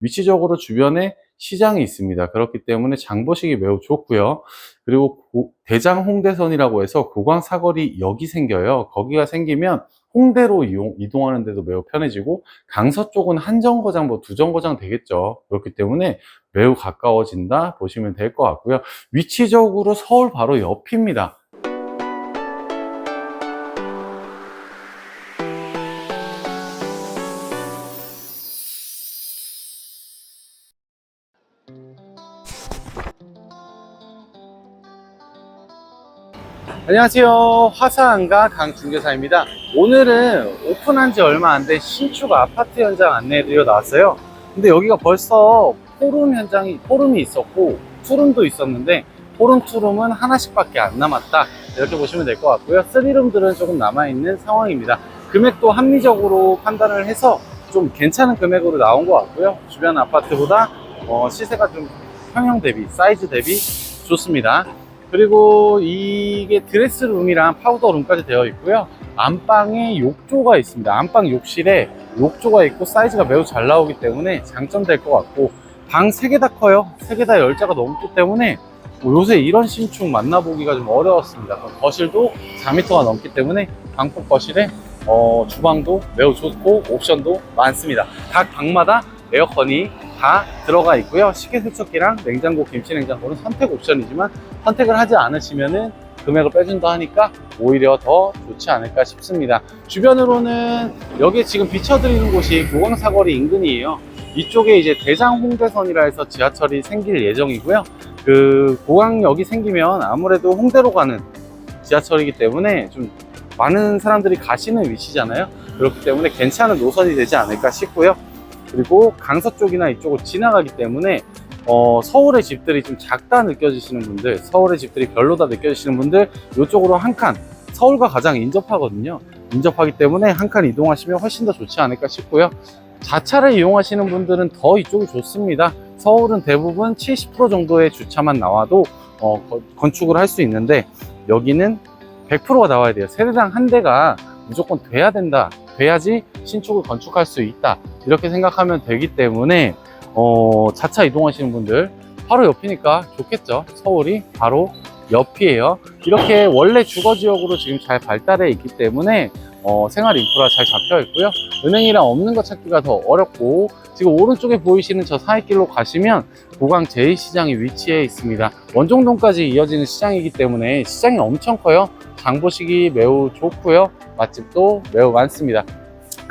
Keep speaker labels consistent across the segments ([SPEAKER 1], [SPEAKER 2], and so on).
[SPEAKER 1] 위치적으로 주변에 시장이 있습니다. 그렇기 때문에 장보식이 매우 좋고요. 그리고 고- 대장 홍대선이라고 해서 고강 사거리 역이 생겨요. 거기가 생기면 홍대로 이용, 이동하는 데도 매우 편해지고 강서 쪽은 한 정거장, 뭐 두 정거장 되겠죠. 그렇기 때문에 매우 가까워진다 보시면 될 것 같고요. 위치적으로 서울 바로 옆입니다. 안녕하세요. 화사한가 강중개사입니다. 오늘은 오픈한 지 얼마 안 된 신축 아파트 현장 안내해드려 나왔어요. 근데 여기가 벌써 포룸 현장이, 포룸이 있었고, 투룸도 있었는데, 포룸, 투룸은 하나씩 밖에 안 남았다. 이렇게 보시면 될 것 같고요. 쓰리룸들은 조금 남아있는 상황입니다. 금액도 합리적으로 판단을 해서 좀 괜찮은 금액으로 나온 것 같고요. 주변 아파트보다 어, 시세가 좀 평형 대비, 사이즈 대비 좋습니다. 그리고 이게 드레스룸이랑 파우더룸까지 되어 있고요. 안방에 욕조가 있습니다. 안방 욕실에 욕조가 있고 사이즈가 매우 잘 나오기 때문에 장점될 것 같고 방 3개 다 커요. 3개 다 열자가 넘기 때문에 뭐 요새 이런 신축 만나보기가 좀 어려웠습니다. 거실도 4m가 넘기 때문에 방폭 거실에 어, 주방도 매우 좋고 옵션도 많습니다. 각 방마다 에어컨이 다 들어가 있고요. 식기세척기랑 냉장고, 김치냉장고는 선택 옵션이지만 선택을 하지 않으시면은 금액을 빼준다 하니까 오히려 더 좋지 않을까 싶습니다. 주변으로는 여기 지금 비춰드리는 곳이 고강사거리 인근이에요. 이쪽에 이제 대장 홍대선이라 해서 지하철이 생길 예정이고요. 그 고강역이 생기면 아무래도 홍대로 가는 지하철이기 때문에 좀 많은 사람들이 가시는 위치잖아요. 그렇기 때문에 괜찮은 노선이 되지 않을까 싶고요. 그리고 강서 쪽이나 이쪽을 지나가기 때문에 어, 서울의 집들이 좀 작다 느껴지시는 분들, 서울의 집들이 별로다 느껴지시는 분들, 이쪽으로 한 칸, 서울과 가장 인접하거든요. 인접하기 때문에 한 칸 이동하시면 훨씬 더 좋지 않을까 싶고요. 자차를 이용하시는 분들은 더 이쪽이 좋습니다. 서울은 대부분 70% 정도의 주차만 나와도 어, 거- 건축을 할 수 있는데 여기는 100%가 나와야 돼요. 세대당 한 대가 무조건 돼야 된다. 돼야지 신축을 건축할 수 있다. 이렇게 생각하면 되기 때문에 어, 자차 이동하시는 분들 바로 옆이니까 좋겠죠. 서울이 바로 옆이에요. 이렇게 원래 주거 지역으로 지금 잘 발달해 있기 때문에 어, 생활 인프라 잘 잡혀 있고요. 은행이랑 없는 거 찾기가 더 어렵고 지금 오른쪽에 보이시는 저 사이길로 가시면 고강 제2시장이 위치해 있습니다. 원종동까지 이어지는 시장이기 때문에 시장이 엄청 커요. 장 보시기 매우 좋고요. 맛집도 매우 많습니다.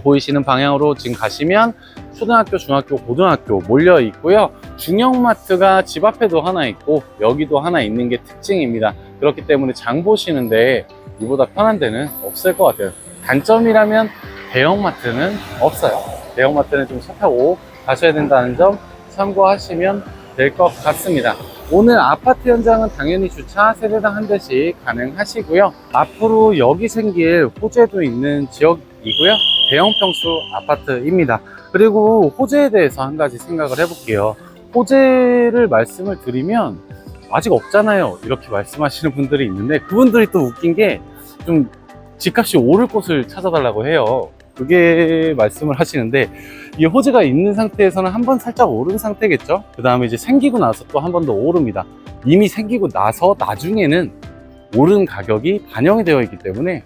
[SPEAKER 1] 보이시는 방향으로 지금 가시면 초등학교, 중학교, 고등학교 몰려 있고요. 중형마트가 집 앞에도 하나 있고 여기도 하나 있는 게 특징입니다. 그렇기 때문에 장 보시는데 이보다 편한 데는 없을 것 같아요. 단점이라면 대형마트는 없어요. 대형마트는 좀 섭하고 가셔야 된다는 점 참고하시면 될 것 같습니다. 오늘 아파트 현장은 당연히 주차 세대당 한 대씩 가능하시고요. 앞으로 여기 생길 호재도 있는 지역이고요. 대형 평수 아파트입니다. 그리고 호재에 대해서 한 가지 생각을 해볼게요. 호재를 말씀을 드리면 아직 없잖아요. 이렇게 말씀하시는 분들이 있는데 그분들이 또 웃긴 게 좀 집값이 오를 곳을 찾아달라고 해요. 그게 말씀을 하시는데 이 호재가 있는 상태에서는 한 번 살짝 오른 상태겠죠. 그 다음에 이제 생기고 나서 또 한 번 더 오릅니다. 이미 생기고 나서 나중에는 오른 가격이 반영이 되어 있기 때문에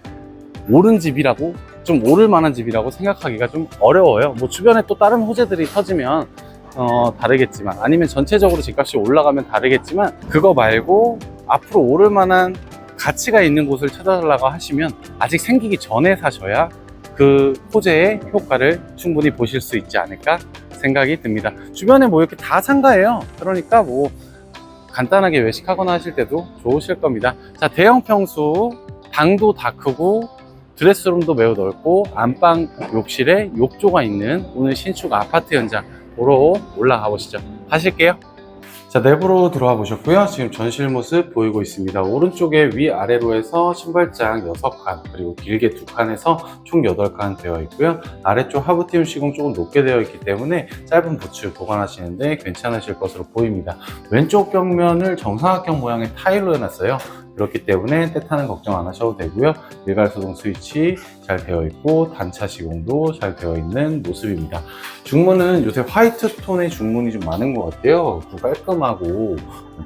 [SPEAKER 1] 오른 집이라고 좀 오를 만한 집이라고 생각하기가 좀 어려워요. 뭐 주변에 또 다른 호재들이 터지면 어, 다르겠지만 아니면 전체적으로 집값이 올라가면 다르겠지만 그거 말고 앞으로 오를 만한 가치가 있는 곳을 찾아달라고 하시면 아직 생기기 전에 사셔야 그 호재의 효과를 충분히 보실 수 있지 않을까 생각이 듭니다. 주변에 뭐 이렇게 다 상가예요. 그러니까 뭐 간단하게 외식하거나 하실 때도 좋으실 겁니다. 자, 대형 평수, 방도 다 크고 드레스룸도 매우 넓고 안방 욕실에 욕조가 있는 오늘 신축 아파트 현장 보러 올라가 보시죠. 가실게요. 자, 내부로 들어와 보셨고요. 지금 전실 모습 보이고 있습니다. 오른쪽에 위아래로 해서 신발장 6칸, 그리고 길게 2칸에서 총 8칸 되어 있고요. 아래쪽 하부팀 시공 조금 높게 되어 있기 때문에 짧은 부츠 보관하시는데 괜찮으실 것으로 보입니다. 왼쪽 벽면을 정사각형 모양의 타일로 해놨어요. 그렇기 때문에 때 타는 걱정 안 하셔도 되고요. 일괄 소동 스위치, 잘 되어 있고 단차 시공도 잘 되어 있는 모습입니다. 중문은 요새 화이트 톤의 중문이 좀 많은 것 같아요. 좀 깔끔하고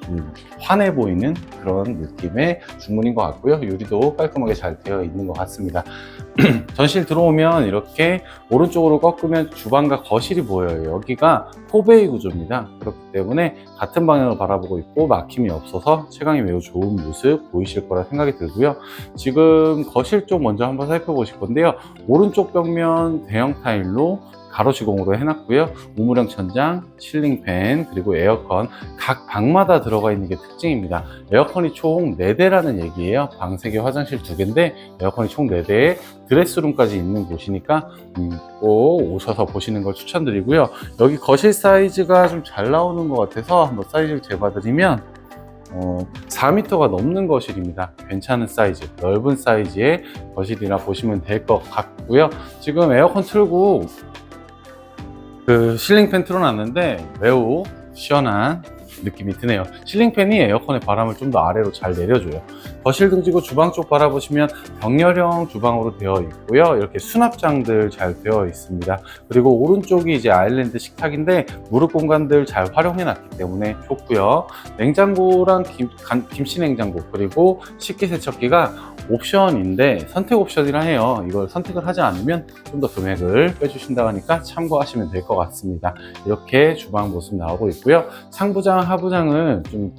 [SPEAKER 1] 좀 환해 보이는 그런 느낌의 중문인 것 같고요. 유리도 깔끔하게 잘 되어 있는 것 같습니다. 전실 들어오면 이렇게 오른쪽으로 꺾으면 주방과 거실이 보여요. 여기가 포베이 구조입니다. 그렇기 때문에 같은 방향으로 바라보고 있고 막힘이 없어서 채광이 매우 좋은 모습 보이실 거라 생각이 들고요. 지금 거실 쪽 먼저 한번 살펴 보실 건데요. 오른쪽 벽면 대형 타일로 가로 시공으로 해놨고요. 우물형 천장, 실링팬, 그리고 에어컨 각 방마다 들어가 있는 게 특징입니다. 에어컨이 총 4대라는 얘기예요. 방 3개, 화장실 2개인데 에어컨이 총 4대, 드레스룸까지 있는 곳이니까 음, 꼭 오셔서 보시는 걸 추천드리고요. 여기 거실 사이즈가 좀 잘 나오는 것 같아서 한번 사이즈를 재봐드리면 어, 4m가 넘는 거실입니다. 괜찮은 사이즈, 넓은 사이즈의 거실이라 보시면 될 것 같고요. 지금 에어컨 틀고 그 실링팬 틀어놨는데 매우 시원한 느낌이 드네요. 실링팬이 에어컨의 바람을 좀 더 아래로 잘 내려줘요. 거실 등지고 주방 쪽 바라보시면 병렬형 주방으로 되어 있고요. 이렇게 수납장들 잘 되어 있습니다. 그리고 오른쪽이 이제 아일랜드 식탁인데 무릎 공간들 잘 활용해 놨기 때문에 좋고요. 냉장고랑 김, 간- 김치 냉장고 그리고 식기세척기가 옵션인데 선택 옵션이라 해요. 이걸 선택을 하지 않으면 좀 더 금액을 빼주신다고 하니까 참고하시면 될 것 같습니다. 이렇게 주방 모습 나오고 있고요. 상부장, 하부장은 좀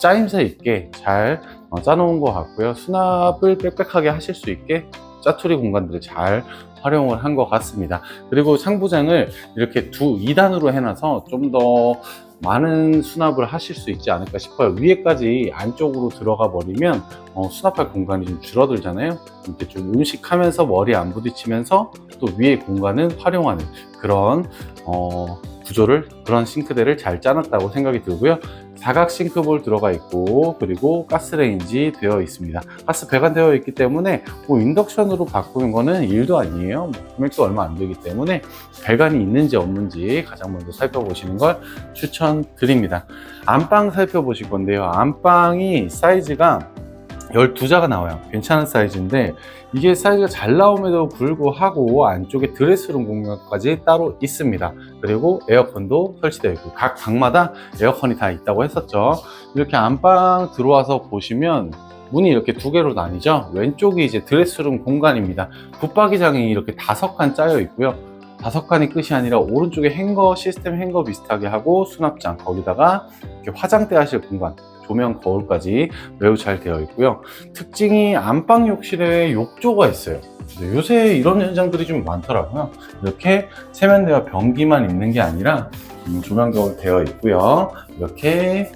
[SPEAKER 1] 짜임새 있게 잘 어, 짜놓은 것 같고요. 수납을 빽빽하게 하실 수 있게 짜투리 공간들을 잘 활용을 한 것 같습니다. 그리고 상부장을 이렇게 두 2단으로 해놔서 좀 더 많은 수납을 하실 수 있지 않을까 싶어요. 위에까지 안쪽으로 들어가 버리면 어, 수납할 공간이 좀 줄어들잖아요. 이렇게 좀 음식하면서 머리 안 부딪히면서 또 위에 공간은 활용하는 그런 어, 구조를 그런 싱크대를 잘 짜놨다고 생각이 들고요. 사각 싱크볼 들어가 있고 그리고 가스레인지 되어 있습니다. 가스 배관되어 있기 때문에 뭐 인덕션으로 바꾸는 거는 일도 아니에요. 뭐 금액도 얼마 안 되기 때문에 배관이 있는지 없는지 가장 먼저 살펴보시는 걸 추천드립니다. 안방 살펴보실 건데요. 안방이 사이즈가 12자가 나와요. 괜찮은 사이즈인데 이게 사이즈가 잘 나옴에도 불구하고 안쪽에 드레스룸 공간까지 따로 있습니다. 그리고 에어컨도 설치되어 있고 각 방마다 에어컨이 다 있다고 했었죠. 이렇게 안방 들어와서 보시면 문이 이렇게 두 개로 나뉘죠. 왼쪽이 이제 드레스룸 공간입니다. 붙박이장이 이렇게 다섯 칸 짜여 있고요. 다섯 칸이 끝이 아니라 오른쪽에 행거 시스템 행거 비슷하게 하고 수납장 거기다가 이렇게 화장대 하실 공간 조명 거울까지 매우 잘 되어 있고요. 특징이 안방 욕실에 욕조가 있어요. 요새 이런 현상들이 좀 많더라고요. 이렇게 세면대와 변기만 있는 게 아니라 음, 조명 거울 되어 있고요. 이렇게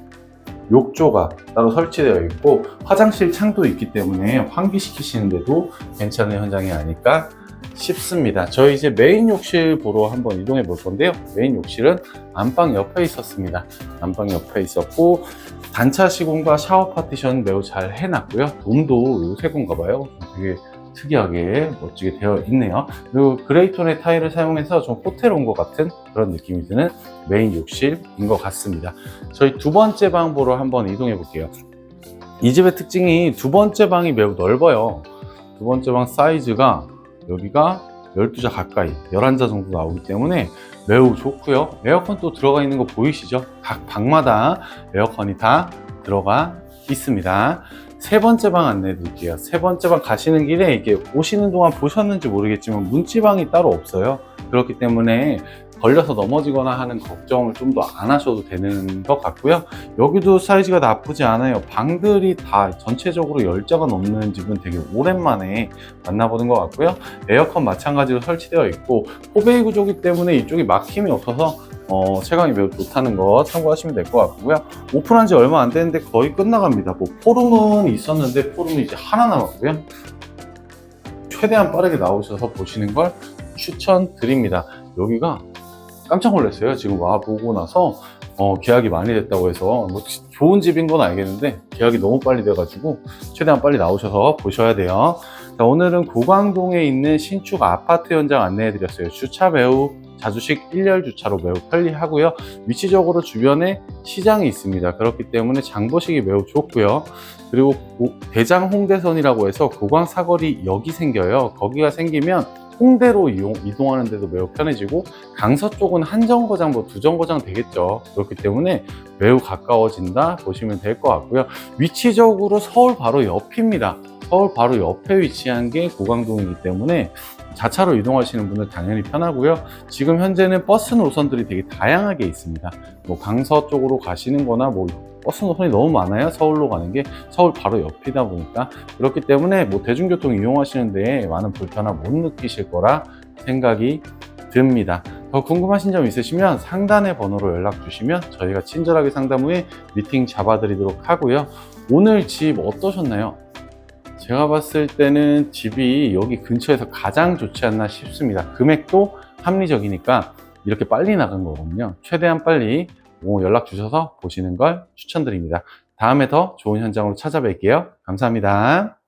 [SPEAKER 1] 욕조가 따로 설치되어 있고 화장실 창도 있기 때문에 환기시키시는데도 괜찮은 현장이 아닐까 싶습니다. 저희 이제 메인 욕실 보러 한번 이동해 볼 건데요. 메인 욕실은 안방 옆에 있었습니다. 안방 옆에 있었고 단차 시공과 샤워 파티션 매우 잘 해놨고요. 돔도 요새 건가 봐요. 되게 특이하게 멋지게 되어 있네요. 그리고 그레이톤의 타일을 사용해서 좀 호텔 온 것 같은 그런 느낌이 드는 메인 욕실인 것 같습니다. 저희 두 번째 방 보러 한번 이동해 볼게요. 이 집의 특징이 두 번째 방이 매우 넓어요. 두 번째 방 사이즈가 여기가 12자 가까이 11자 정도 나오기 때문에 매우 좋고요. 에어컨 또 들어가 있는 거 보이시죠? 각 방마다 에어컨이 다 들어가 있습니다. 세 번째 방 안내해 드릴게요. 세 번째 방 가시는 길에 이게 오시는 동안 보셨는지 모르겠지만 문지방이 따로 없어요. 그렇기 때문에 걸려서 넘어지거나 하는 걱정을 좀 더 안 하셔도 되는 것 같고요. 여기도 사이즈가 나쁘지 않아요. 방들이 다 전체적으로 열자가 넘는 집은 되게 오랜만에 만나보는 것 같고요. 에어컨 마찬가지로 설치되어 있고 포베이 구조기 때문에 이쪽이 막힘이 없어서 어, 체감이 매우 좋다는 거 참고하시면 될 것 같고요. 오픈한 지 얼마 안 됐는데 거의 끝나갑니다. 뭐 포름은 있었는데 포름이 이제 하나 남았고요. 최대한 빠르게 나오셔서 보시는 걸 추천드립니다. 여기가 깜짝 놀랐어요. 지금 와 보고 나서 어, 계약이 많이 됐다고 해서 뭐 좋은 집인 건 알겠는데 계약이 너무 빨리 돼가지고 최대한 빨리 나오셔서 보셔야 돼요. 자, 오늘은 고강동에 있는 신축 아파트 현장 안내해드렸어요. 주차 매우 자주식 1열 주차로 매우 편리하고요. 위치적으로 주변에 시장이 있습니다. 그렇기 때문에 장보식이 매우 좋고요. 그리고 고- 대장 홍대선이라고 해서 고광 사거리 역이 생겨요. 거기가 생기면 홍대로 이용, 이동하는 데도 매우 편해지고 강서 쪽은 한 정거장, 뭐 두 정거장 되겠죠. 그렇기 때문에 매우 가까워진다 보시면 될 것 같고요. 위치적으로 서울 바로 옆입니다. 서울 바로 옆에 위치한 게 고강동이기 때문에 자차로 이동하시는 분들 당연히 편하고요. 지금 현재는 버스 노선들이 되게 다양하게 있습니다. 뭐 강서 쪽으로 가시는 거나 뭐 버스 노선이 너무 많아요. 서울로 가는 게 서울 바로 옆이다 보니까 그렇기 때문에 뭐 대중교통 이용하시는 데 많은 불편함 못 느끼실 거라 생각이 듭니다. 더 궁금하신 점 있으시면 상단의 번호로 연락 주시면 저희가 친절하게 상담 후에 미팅 잡아드리도록 하고요. 오늘 집 어떠셨나요? 제가 봤을 때는 집이 여기 근처에서 가장 좋지 않나 싶습니다. 금액도 합리적이니까 이렇게 빨리 나간 거거든요. 최대한 빨리 뭐 연락 주셔서 보시는 걸 추천드립니다. 다음에 더 좋은 현장으로 찾아뵐게요. 감사합니다.